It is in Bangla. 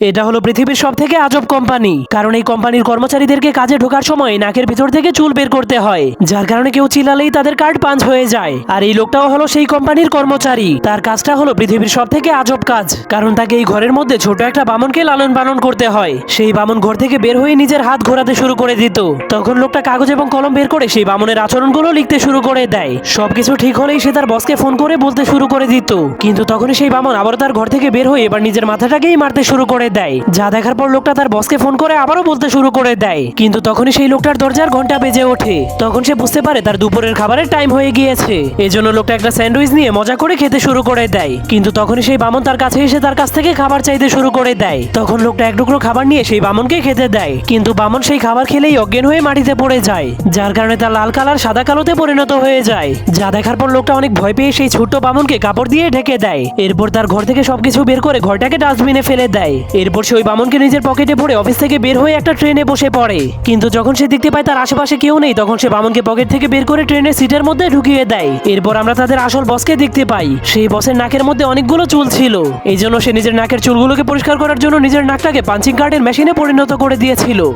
এটা হলো পৃথিবীর সব থেকে আজব কোম্পানি, কারণ এই কোম্পানির কর্মচারীদেরকে কাজে ঢোকার সময় নাকের ভিতর থেকে চুল বের করতে হয়, যার কারণে কেউ চিলালেই তাদের কার্ড পাঞ্চ হয়ে যায়। আর এই লোকটাও হলো সেই কোম্পানির কর্মচারী। তার কাজটা হলো পৃথিবীর সব থেকে আজব কাজ, কারণ তাকে এই ঘরের মধ্যে ছোট একটা বামনকে লালন পালন করতে হয়। সেই বামন ঘর থেকে বের হয়ে নিজের হাত ঘোরাতে শুরু করে দিত। তখন লোকটা কাগজ এবং কলম বের করে সেই বামনের আচরণগুলো লিখতে শুরু করে দেয়। সবকিছু ঠিক হলেই সে তার বসকে ফোন করে বলতে শুরু করে দিত। কিন্তু তখনই সেই বামন আবার তার ঘর থেকে বের হয়ে এবার নিজের মাথাটাকেই মারতে শুরু করে দেয়। যা দেখার পর লোকটা তার বসকে ফোন করে আবারও বলতে শুরু করে দেয়। কিন্তু তখনই সেই লোকটার দরজার ঘণ্টা বেজে ওঠে। তখন সে বুঝতে পারে তার দুপুরের খাবারের টাইম হয়ে গিয়েছে। এজন্য লোকটা একটা স্যান্ডউইচ নিয়ে মজা করে খেতে শুরু করে দেয়। কিন্তু তখনই সেই বামন তার কাছে এসে তার কাছ থেকে খাবার চাইতে শুরু করে দেয়। তখন লোকটা এক টুকরো খাবার নিয়ে সেই বামনকে খেতে দেয়। কিন্তু বামন সেই খাবার খেলেই অজ্ঞান হয়ে মাটিতে পড়ে যায়। যার কারণে তার লাল কালার সাদা কালোতে পরিণত হয়ে যায়। যা দেখার পর লোকটা অনেক ভয় পেয়ে সেই ছোট্ট বামনকে কাপড় দিয়ে ঢেকে দেয়। এরপর তার ঘর থেকে সবকিছু বের করে ঘরটাকে ডাস্টবিনে ফেলে দেয়। এরপর সে ওই বামনকে নিজের পকেটে ভরে অফিস থেকে বের হয়ে একটা ট্রেনে বসে পড়ে। কিন্তু যখন সে দেখতে পায় তার আশেপাশে কেউ নেই, তখন সে বামনকে পকেট থেকে বের করে ট্রেনের সিটের মধ্যে ঢুকিয়ে দেয়। এরপর আমরা তাদের আসল বসকে দেখতে পাই। সেই বসের নাকের মধ্যে অনেকগুলো চুল ছিল। এই জন্য সে নিজের নাকের চুলগুলোকে পরিষ্কার করার জন্য নিজের নাকটাকে পাঞ্চিং কার্ডের মেশিনে পরিণত করে দিয়েছিল।